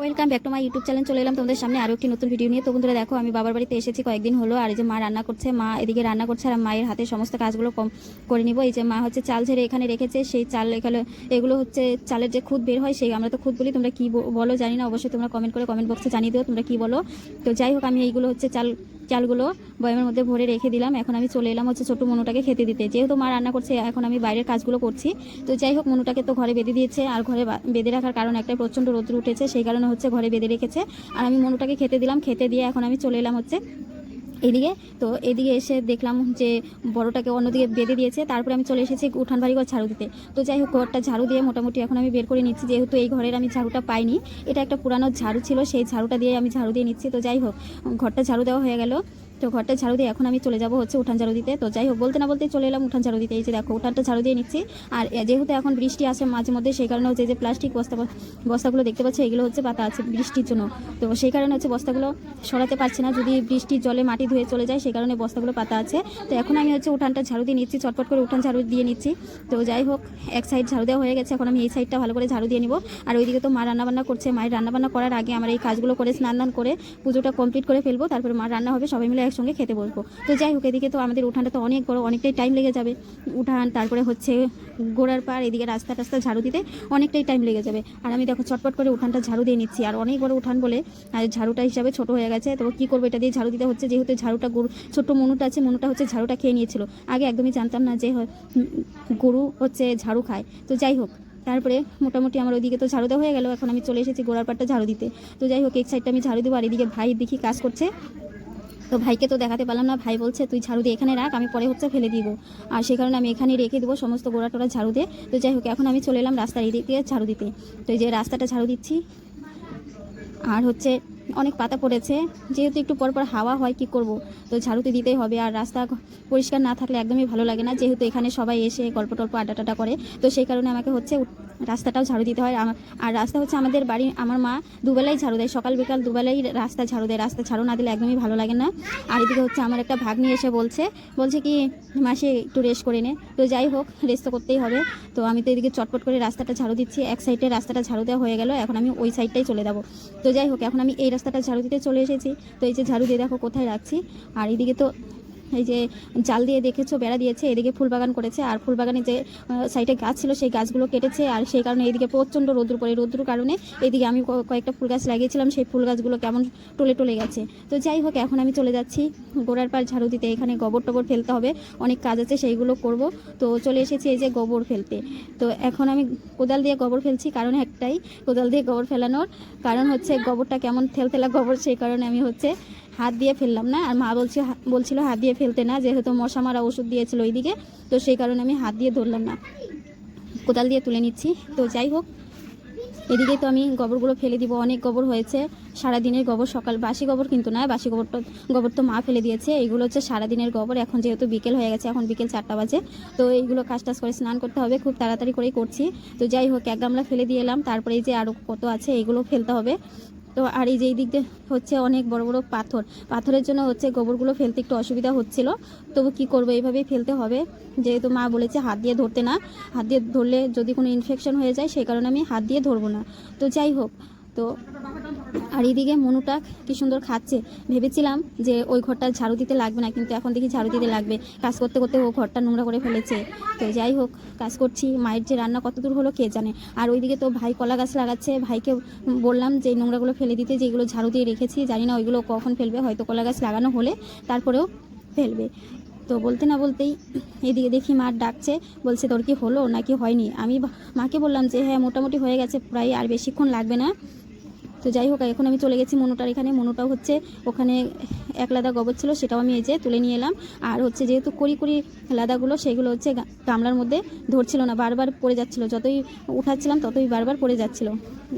Welcome back to my YouTube channel চলে এলাম তোমাদের সামনে আরও একটি নতুন ভিডিও নিয়ে। তো বন্ধুরা, দেখো, আমি বাবার বাড়িতে এসেছি কয়েকদিন হলো, আর এই যে মা রান্না করছে, মা এদিকে রান্না করছে, আর মায়ের হাতে সমস্ত কাজগুলো কম করে নিব। এই যে মা হচ্ছে চাল ঝেড়ে এখানে রেখেছে, সেই চাল এখানে, এগুলো হচ্ছে চালের যে খুদ বের হয়, সেই আমরা তো খুদ বলি, তোমরা কী বলো জানি না, অবশ্যই তোমরা কমেন্ট করে কমেন্ট বক্সে জানিয়ে দিও, তোমরা কী বলো। তো যাই হোক, আমি এইগুলো হচ্ছে চাল চালগুলো বয়ামের মধ্যে ভরে রেখে দিলাম। এখন আমি চলে এলাম হচ্ছে ছোটো মনুটাকে খেতে দিতে। যেহেতু মা রান্না করছে, এখন আমি বাইরের কাজগুলো করছি। তো যাই হোক, মনুটাকে তো ঘরে বেঁধে দিয়েছে আর ঘরে বেঁধে রাখার কারণ একটা প্রচণ্ড রোদ্র উঠেছে, সেই কারণে হচ্ছে ঘরে বেঁধে রেখেছে। আর আমি মনুটাকে খেতে দিলাম। খেতে দিয়ে এখন আমি চলে এলাম হচ্ছে এদিকে, তো এদিকে এসে দেখলাম যে বড়টাকে অন্যদিকে বেঁধে দিয়েছে। তারপরে আমি চলে এসেছি উঠান বাড়ি ঘর ঝাড়ু দিতে। তো যাই হোক, ঘরটা ঝাড়ু দিয়ে মোটামুটি এখন আমি বের করে নিচ্ছি। যেহেতু এই ঘরের আমি ঝাড়ুটা পাইনি, এটা একটা পুরানো ঝাড়ু ছিল, সেই ঝাড়ুটা দিয়ে আমি ঝাড়ু দিয়ে নিচ্ছি। তো যাই হোক, ঘরটা ঝাড়ু দেওয়া হয়ে গেল। তো ঘরটা ঝাড়ু দিয়ে এখন আমি চলে যাব হচ্ছে উঠান ঝাড়ু দিতে। তো যাই হোক, বলতে না বলতে চলে এলাম উঠান ঝাড়ু দিতে। এই যে দেখো, উঠানটা ঝাড়ু দিয়ে নিচ্ছি। আর যেহেতু এখন বৃষ্টি আসে মাঝে মধ্যে, সেই কারণে হচ্ছে যে প্লাস্টিক বস্তা বস্তাগুলো দেখতে পাচ্ছি, এগুলো হচ্ছে পাতা আছে বৃষ্টির জন্য। তো সেই কারণে হচ্ছে বস্তাগুলো সরাতে পারছি না। যদি বৃষ্টির জলে মাটি ধুয়ে চলে যায়, সেই কারণে বস্তাগুলো পাতা আছে। তো এখন আমি হচ্ছে উঠানটা ঝাড়ু দিয়ে নিচ্ছি, চটপট করে উঠান ঝাড়ু দিয়ে নিচ্ছি। তো যাই হোক, এক সাইড ঝাড়ু দেওয়া হয়ে গেছে। এখন আমি এই সাইডটা ভালো করে ঝাড়ু দিয়ে নিব। আর ওইদিকে তো মা রান্নাবান্না করছে। মায়ের রান্নাবান্না করার আগে আমার এই কাজগুলো করে স্নান করে পুজোটা কমপ্লিট করে ফেলব। তারপরে মা রান্না হবে, সবাই মিলে একসঙ্গে খেতে বসবো। তো যাই হোক, এদিকে তো আমাদের উঠানটা তো অনেক বড়, অনেকটাই টাইম লেগে যাবে। উঠান, তারপরে হচ্ছে গোড়ার পার এদিকে রাস্তা টাস্তা, ঝাড়ু দিতে অনেকটাই টাইম লেগে যাবে। আর আমি দেখো, চটপট করে উঠানটা ঝাড়ু দিয়ে নিচ্ছি। আর অনেক বড় উঠান বলে, আর ঝাড়ুটা হিসাবে ছোট হয়ে গেছে। তো কী করব এটা দিয়ে ঝাড়ু দিতে হচ্ছে, যেহেতু ঝাড়ুটা গরু, ছোট্ট মনুটা আছে, মনুটা হচ্ছে ঝাড়ুটা খেয়ে নিয়েছিল। আগে একদমই জানতাম না যে গরু হচ্ছে ঝাড়ু খায়। তো যাই হোক, তারপরে মোটামুটি আমার ওইদিকে তো ঝাড়ু দেওয়া হয়ে গেল। এখন আমি চলে এসেছি গোড়ার পাটটা ঝাড়ু দিতে। তো যাই হোক এক সাইডটা আমি ঝাড়ু দেবো। আর এদিকে ভাই দেখি কাজ করছে। তো ভাইকে তো দেখাতে পারলাম না। ভাই বলছে, তুই ঝাড়ু দিয়ে এখানে রাখ, আমি পরে হচ্ছে ফেলে দিব। আর সেই কারণে আমি এখানেই রেখে দেবো সমস্ত গোড়া টোড়া ঝাড়ু দিয়ে তো যাই হোক, এখন আমি চলে এলাম রাস্তার এদিক দিয়ে ঝাড়ু দিতে। তো এই যে রাস্তাটা ঝাড়ু দিচ্ছি। আর হচ্ছে অনেক পাতা পড়েছে। যেহেতু একটু পর পর হাওয়া হয়, কি করব? তো ঝাড়ুতে দিতেই হবে। আর রাস্তা পরিষ্কার না থাকলে একদমই ভালো লাগে না। যেহেতু এখানে সবাই এসে গল্প টল্প আড্ডা টাড্ডা করে, তো সেই কারণে আমাকে হচ্ছে রাস্তাটাও ঝাড়ু দিতে হয়। আর রাস্তা হচ্ছে আমাদের বাড়ি, আমার মা দুবেলাই ঝাড়ু দেয়। সকাল বিকাল দুবেলাই রাস্তা ঝাড়ু দেয়। রাস্তা ঝাড়ু না দিলে একদমই ভালো লাগে না। আর এদিকে হচ্ছে আমার একটা ভাগ্নি এসে বলছে বলছে কি, মাসে, একটু রেস্ট করে নে। তো যাই হোক রেস্ট তো করতেই হবে। তো আমি তো এদিকে চটপট করে রাস্তাটা ঝাড়ু দিচ্ছি। এক সাইডে রাস্তাটা ঝাড়ু দেওয়া হয়ে গেল। এখন আমি ওই সাইডটাই চলে যাব। তো যাই হোক, এখন আমি এই রাস্তাটা ঝাড়ু দিতে চলে এসেছি। তো এই যে ঝাড়ু দিয়ে দেখো কোথায় রাখছি। আর এদিকে তো এই যে জাল দিয়ে দেখেছ, বেড়া দিয়েছে, এদিকে ফুল বাগান করেছে, আর ফুল বাগানে যে সাইডে গাছ ছিল, সেই গাছগুলো কেটেছে, আর সেই কারণে এদিকে প্রচণ্ড রোদ্র পড়ে। রোদ্রুর কারণে এদিকে আমি কয়েকটা ফুল গাছ লাগিয়েছিলাম, সেই ফুল গাছগুলো কেমন টলে টলে গেছে। তো যাই হোক, এখন আমি চলে যাচ্ছি গোড়ার পার ঝাড়ু দিতে। এখানে গোবর টবর ফেলতে হবে, অনেক কাজ আছে, সেইগুলো করব। তো চলে এসেছি এই যে গোবর ফেলতে। তো এখন আমি কোদাল দিয়ে গোবর ফেলছি, কারণ একটাই, কোদাল দিয়ে গোবর ফেলানোর। কারণ হচ্ছে গোবরটা কেমন থেলতেলা গোবর, সেই কারণে আমি হচ্ছে হাত দিয়ে ফেললাম না। আর মা বলছে বলছিল হাত দিয়ে ফেলতে না, যেহেতু মশা মারা ওষুধ দিয়েছিল ওইদিকে, তো সেই কারণে আমি হাত দিয়ে ধরলাম না। কোদাল দিয়ে তুলে নিচ্ছি। তো যাই হোক, এদিকে তো আমি গোবরগুলো ফেলে দিব। অনেক গোবর হয়েছে। সারাদিনের গোবর সকাল, বাসি গোবর কিন্তু না, বাসি গোবরটা, গোবর তো মা ফেলে দিয়েছে। এইগুলো হচ্ছে সারাদিনের গোবর। এখন যেহেতু বিকেল হয়ে গেছে, এখন বিকেল চারটা বাজে। তো এইগুলো কাজ টাজ করে স্নান করতে হবে, খুব তাড়াতাড়ি করেই করছি। তো যাই হোক, এক গামলা ফেলে দিয়ে এলাম। তারপরে যে আরও কত আছে এইগুলো ফেলতে হবে। তো আর এই যেই দিক দিয়ে হচ্ছে অনেক বড় বড় পাথর। পাথরের জন্য হচ্ছে গোবরগুলো ফেলতে একটু অসুবিধা হচ্ছিল। তবু কি করব? এইভাবেই ফেলতে হবে। যেহেতু মা বলেছে হাত দিয়ে ধরতে না। হাত দিয়ে ধরলে যদি কোনো ইনফেকশন হয়ে যায়, সেই কারণে আমি হাত দিয়ে ধরবো না। তো যাই হোক তো আর এইদিকে মনুটা কি সুন্দর খাচ্ছে। ভেবেছিলাম যে ওই ঘরটা ঝাড়ু দিতে লাগবে না, কিন্তু এখন দেখি ঝাড়ু দিতে লাগবে। কাজ করতে করতে ও ঘরটা নোংরা করে ফেলেছে। তো যাই হোক, কাজ করছি। মায়ের যে রান্না কত দূর হলো কে জানে। আর ওইদিকে তো ভাই কলা গাছ লাগাচ্ছে। ভাইকে বললাম যে নোংরাগুলো ফেলে দিতে যেগুলো ঝাড়ু দিয়ে রেখেছি, জানি না ওইগুলো কখন ফেলবে। হয়তো কলা গাছ লাগানো হলে তারপরেও ফেলবে। তো বলতে না বলতেই এদিকে দেখি মা ডাকছে, বলছে তোর কি হলো নাকি হয়নি? আমি মাকে বললাম যে হ্যাঁ মোটামুটি হয়ে গেছে, প্রায় আর বেশিক্ষণ লাগবে না। তো যাই হোক, এখন আমি চলে গেছি মনোটার এখানে। মনুটাও হচ্ছে ওখানে এক লাদা গোবর ছিল, সেটাও আমি এই যে তুলে নিয়ে এলাম। আর হচ্ছে যেহেতু কড়ি কড়ি লাদাগুলো, সেগুলো হচ্ছে গামলার মধ্যে ধরছিল না, বারবার পড়ে যাচ্ছিল। যতই উঠাচ্ছিলাম, ততই বারবার পড়ে যাচ্ছিল।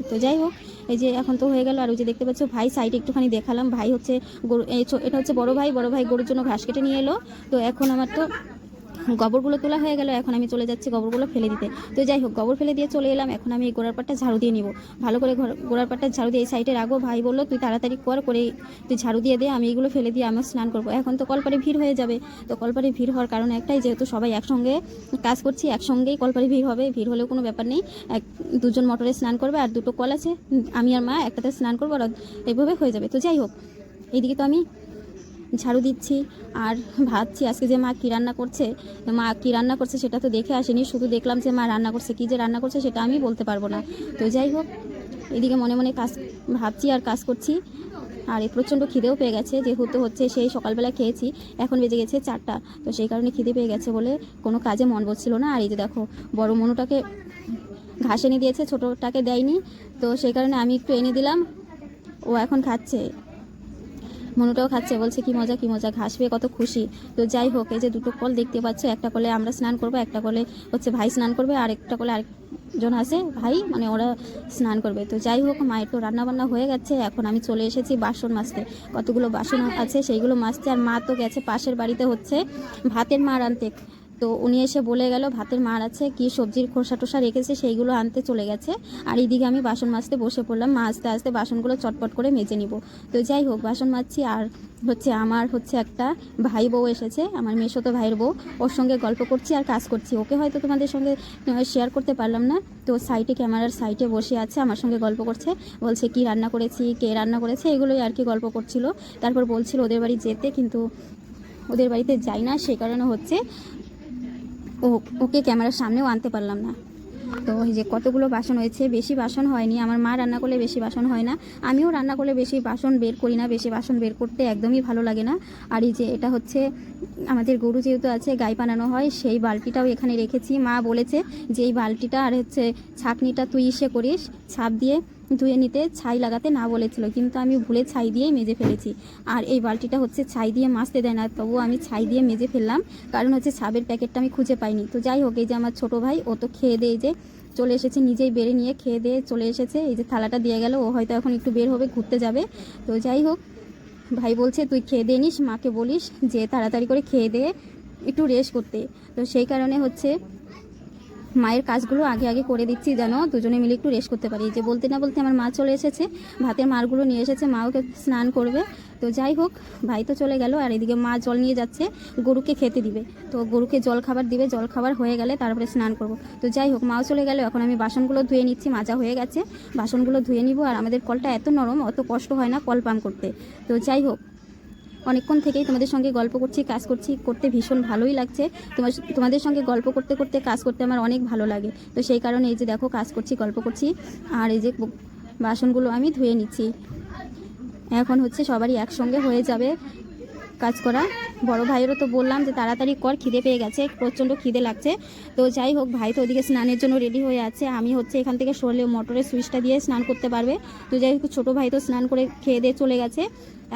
তো যাই হোক, এই যে এখন তো হয়ে গেল। আর ওই যে দেখতে পাচ্ছ, ভাই সাইডে একটুখানি দেখালাম। ভাই হচ্ছে গরু এটা হচ্ছে বড় ভাই। বড় ভাই গরুর জন্য ঘাস কেটে নিয়ে এলো। তো এখন আমার তো গোবরগুলো তোলা হয়ে গেল, এখন আমি চলে যাচ্ছি গোবরগুলো ফেলে দিতে। তো যাই হোক, গোবর ফেলে দিয়ে চলে এলাম, এখন আমি এই গোড়ার পাটটা ঝাড়ু দিয়ে নিব। ভালো করে গোড়ার পাটটা ঝাড়ু দিয়ে এই সাইডে রাখব। ভাই বলল, তুই তাড়াতাড়ি কর, করে তুই ঝাড়ু দিয়ে দে, আমি এগুলো ফেলে দিয়ে আমি স্নান করব। এখন তো কলপারে ভিড় হয়ে যাবে। তো কলপারে ভিড় হওয়ার কারণ একটাই, যেহেতু সবাই একসঙ্গে কাজ করছি, একসঙ্গেই কলপারে ভিড় হবে, ভিড় হলেও কোনো ব্যাপার নেই। এক, দুজন মোটরে স্নান করবে আর দুটো কল আছে। আমি আর মা একটাতে স্নান করব আর এইভাবে হয়ে যাবে। তো যাই হোক, এইদিকে তো আমি ঝাড়ু দিচ্ছি আর ভাবছি আজকে যে মা কী রান্না করছে, মা কী রান্না করছে সেটা তো দেখে আসেনি, শুধু দেখলাম যে মা রান্না করছে, কী যে রান্না করছে সেটা আমি বলতে পারব না। তো যাই হোক, এদিকে মনে মনে কাজ ভাবছি আর কাজ করছি, আর এই প্রচণ্ড খিদেও পেয়ে গেছে, যেহেতু হচ্ছে সেই সকালবেলা খেয়েছি, এখন বেজে গেছে চারটা, তো সেই কারণে খিদে পেয়ে গেছে বলে কোনো কাজে মন বসছিল না। আর এই যে দেখো, বড় মনুটাকে ঘাস এনে দিয়েছে, ছোটোটাকে দেয়নি, তো সেই কারণে আমি একটু এনে দিলাম, ও এখন খাচ্ছে। মনুটাও খাচ্ছে, বলছে, কি মজা কি মজা ঘাস পেয়ে কত খুশি। তো যাই হোক, এই যে দুটো কল দেখতে পাচ্ছ, একটা কলে আমরা স্নান করব, একটা কলে হচ্ছে ভাই স্নান করবে, আর একটা কলে আরেকজন আছে, ভাই মানে ওরা স্নান করবে। তো যাই হোক, মায়ের তো রান্নাবান্না হয়ে গেছে, এখন আমি চলে এসেছি বাসন মাজতে। কতগুলো বাসন আছে, সেইগুলো মাজতে, আর মা তো গেছে পাশের বাড়িতে হচ্ছে ভাতের মার আনতে। তো উনি এসে বলে গেল, ভাতের মার আছে, কি সবজির খোসা টোসা রেখেছে, সেইগুলো আনতে চলে গেছে। আর এইদিকে আমি বাসন মাজতে বসে পড়লাম। মাজতে আসতে বাসনগুলো চটপট করে মেজে নিব। তো যাই হোক, বাসন মাজছি। আর হচ্ছে আমার হচ্ছে একটা ভাই বউ এসেছে, আমার মেশোতো ভাইয়ের বউ। ওর সঙ্গে গল্প করছি আর কাজ করছি। ওকে হয়তো তোমাদের সঙ্গে শেয়ার করতে পারলাম না। তো সাইটে, ক্যামেরার সাইটে বসে আছে, আমার সঙ্গে গল্প করছে। বলছে, কি রান্না করেছি? কে রান্না করেছে? এগুলোই আর কি গল্প করছিল। তারপর বলছিল, ওদের বাড়ি যেতে, কিন্তু ওদের বাড়িতে যাই না। সে কারণে হচ্ছে ও, ওকে ক্যামেরার সামনেও আনতে পারলাম না। তো এই যে কতগুলো বাসন হয়েছে, বেশি বাসন হয়নি। আমার মা রান্না করলে বেশি বাসন হয় না। আমিও রান্না করলে বেশি বাসন বের করি না। বেশি বাসন বের করতে একদমই ভালো লাগে না। আর এই যে এটা হচ্ছে, আমাদের গরু যেহেতু আছে, গাই বানানো হয়, সেই বালতিটাও এখানে রেখেছি। মা বলেছে যে এই বালতিটা আর হচ্ছে ছাকনিটা তুই ইসে করিস, ছাপ দিয়ে ধুয়ে নিতে ছাই লাগাতে না বলেছিল, কিন্তু আমি ভুলে ছাই দিয়েই মেজে ফেলেছি। আর এই বালতিটা হচ্ছে ছাই দিয়ে মাজতে দেয় না, তবুও আমি ছাই দিয়ে মেজে ফেললাম। কারণ হচ্ছে ছাবের প্যাকেটটা আমি খুঁজে পাইনি। তো যাই হোক, এই যে আমার ছোট ভাই, ও তো খেয়ে দেয় যে চলে এসেছে, নিজেই বেড়ে নিয়ে খেয়ে দিয়ে চলে এসেছে। এই যে থালাটা দিয়ে গেল, ও হয়তো এখন একটু বের হবে, ঘুরতে যাবে। তো যাই হোক, ভাই বলছে, তুই খেয়ে দিয়ে নিস, মাকে বলিস যে তাড়াতাড়ি করে খেয়ে দিয়ে একটু রেস্ট করতে। তো সেই কারণে হচ্ছে মায়ের কাজগুলো আগে আগে করে দিচ্ছি যেন দুজনে মিলে একটু রেস্ট করতে পারি। যে বলতে না বলতে আমার মা চলে এসেছে, ভাতের মারগুলো নিয়ে এসেছে মা ওকে স্নান করবে। তো যাই হোক, ভাই তো চলে গেল আর এদিকে মা জল নিয়ে যাচ্ছে, গরুকে খেতে দিবে। তো গরুকে জল খাবার দিবে, জল খাবার হয়ে গেলে তারপরে স্নান করব। তো যাই হোক, মাও চলে গেল, এখন আমি বাসনগুলো ধুয়ে নিচ্ছি, মাজা হয়ে গেছে। বাসনগুলো ধুয়ে নিব আর আমাদের কলটা এত নরম, অত কষ্ট হয় না কল পাম্প করতে। তো যাই হোক অনেকক্ষণ থেকেই তোমাদের সঙ্গে গল্প করছি, কাজ করছি, করতে ভীষণ ভালোই লাগছে। তোমার তোমাদের সঙ্গে গল্প করতে করতে, কাজ করতে আমার অনেক ভালো লাগে। তো সেই কারণে এই যে দেখো, কাজ করছি, গল্প করছি। আর এই যে বাসনগুলো আমি ধুয়ে নিচ্ছি। এখন হচ্ছে সবারই একসঙ্গে হয়ে যাবে কাজ করা। বড় ভাইয়েরও তো বললাম যে তাড়াতাড়ি কর, খিদে পেয়ে গেছে, প্রচণ্ড খিদে লাগছে। তো যাই হোক, ভাই তো ওদিকে স্নানের জন্য রেডি হয়ে আছে। আমি হচ্ছে এখান থেকে সরলে মোটরের সুইচটা দিয়ে স্নান করতে পারবে। তো যাই হোক, ছোটো ভাই তো স্নান করে খেয়ে দিয়ে চলে গেছে।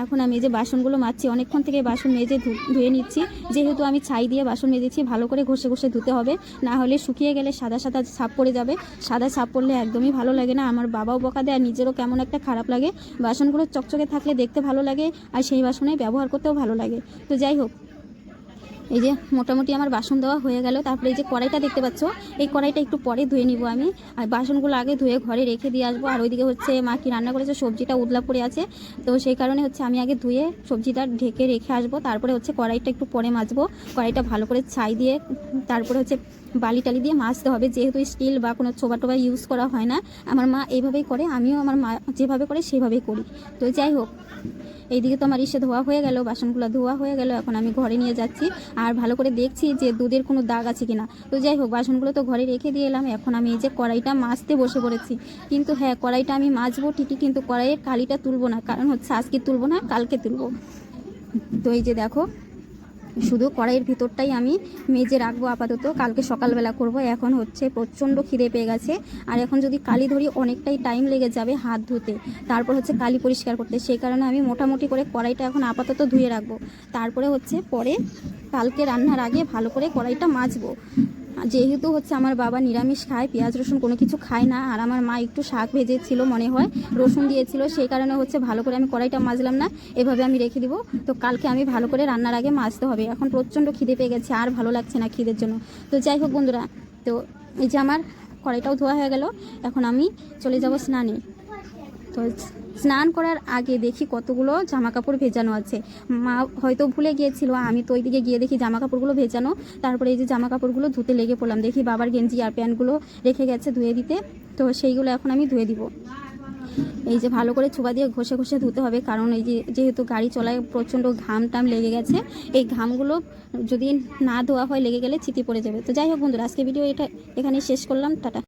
এখন আমি যে বাসনগুলো মাজছি, অনেকক্ষণ থেকে বাসন মেজে ধুয়ে নিচ্ছি। যেহেতু আমি ছাই দিয়ে বাসন মেজেছি, ভালো করে ঘষে ঘষে ধুতে হবে। না হলে শুকিয়ে গেলে সাদা সাদা ছাপ পড়ে যাবে। সাদা ছাপ পড়লে একদমই ভালো লাগে না। আমার বাবাও বকা দেয়, আর নিজেরও কেমন একটা খারাপ লাগে। বাসনগুলো চকচকে থাকলে দেখতে ভালো লাগে, আর সেই বাসনে ব্যবহার করতেও ভালো লাগে। তো যাই হোক। এই যে মোটামুটি আমার বাসন দেওয়া হয়ে গেল। তারপরে এই যে কড়াইটা দেখতে পাচ্ছ, এই কড়াইটা একটু পরে ধুয়ে নিব আমি। আর বাসনগুলো আগে ধুয়ে ঘরে রেখে দিয়ে আসব। আর ওইদিকে হচ্ছে মা কি রান্না করেছে, সবজিটা উদলা পড়ে আছে। তো সেই কারণে হচ্ছে আমি আগে ধুয়ে সবজিটা ঢেকে রেখে আসব। তারপরে হচ্ছে কড়াইটা একটু পরে মাজবো। কড়াইটা ভালো করে ছাই দিয়ে, তারপরে হচ্ছে বালি টালি দিয়ে মাজতে হবে। যেহেতু স্টিল বা কোনো ছোবা টোবা ইউজ করা হয় না। আমার মা এইভাবেই করে, আমিও আমার মা যেভাবে করে সেভাবেই করি। তো যাই হোক এইদিকে তো আমার ইসে ধোয়া হয়ে গেল, বাসনগুলো ধোয়া হয়ে গেল, এখন আমি ঘরে নিয়ে যাচ্ছি। আর ভালো করে দেখছি যে দুধের কোনো দাগ আছে কিনা। তো যাই হোক, বাসনগুলো তো ঘরে রেখে দিয়ে এলাম, এখন আমি এই যে কড়াইটা মাজতে বসে পড়েছি। কিন্তু হ্যাঁ কড়াইটা আমি মাজবো ঠিকই, কিন্তু কড়াইয়ের কালিটা তুলবো না, কারণ হচ্ছে আজকে তুলবো না, কালকে তুলবো। তো এই যে দেখো শুধু কড়াইয়ের ভিতরটাই আমি মেজে রাখব আপাতত। কালকে সকালবেলা করব, এখন হচ্ছে প্রচণ্ড খিদে পেয়ে গেছে। আর এখন যদি কালি ধরি, অনেকটাই টাইম লেগে যাবে হাত ধুতে। তারপর হচ্ছে কালি পরিষ্কার করতে। সেই কারণে আমি মোটামুটি করে কড়াইটা এখন আপাতত ধুয়ে রাখব। তারপরে হচ্ছে পরে কালকে রান্নার আগে ভালো করে কড়াইটা মাজবো। যেহেতু হচ্ছে আমার বাবা নিরামিষ খায়, পেঁয়াজ, রসুন কোনো কিছু খায় না, আর আমার মা একটু শাক ভেজেছিল মনে হয়, রসুন দিয়েছিল, সেই কারণে হচ্ছে ভালো করে আমি কড়াইটা মাজলাম না, এভাবে আমি রেখে দিব। তো কালকে আমি ভালো করে রান্নার আগে মাজতে হবে, এখন প্রচণ্ড খিদে পেয়ে গেছে, আর ভালো লাগছে না খিদের জন্য। তো যাই হোক বন্ধুরা, তো এই যে আমার কড়াইটাও ধোয়া হয়ে গেল, এখন আমি চলে যাব স্নানে। তো স্নান করার আগে দেখি কতগুলো জামা কাপড় ভেজানো আছে। মা হয়তো ভুলে গিয়েছিল, আমি তো ওইদিকে গিয়ে দেখি জামা কাপড়গুলো ভেজানো। তারপরে এই যে জামা কাপড়গুলো ধুতে লেগে পড়লাম, দেখি বাবার গেঞ্জি আর প্যান্টগুলো রেখে গেছে ধুয়ে দিতে। তো সেইগুলো এখন আমি ধুয়ে দিব। এই যে ভালো করে চুবা দিয়ে ঘষে ঘষে ধুতে হবে, কারণ এই যে যেহেতু গাড়ি চলায় প্রচণ্ড ঘাম টাম লেগে গেছে, এই ঘামগুলো যদি না ধোয়া হয়, লেগে গেলে চিতি পড়ে যাবে। তো যাই হোক বন্ধুরা আজকে ভিডিও এটা এখানে শেষ করলাম, টাটা।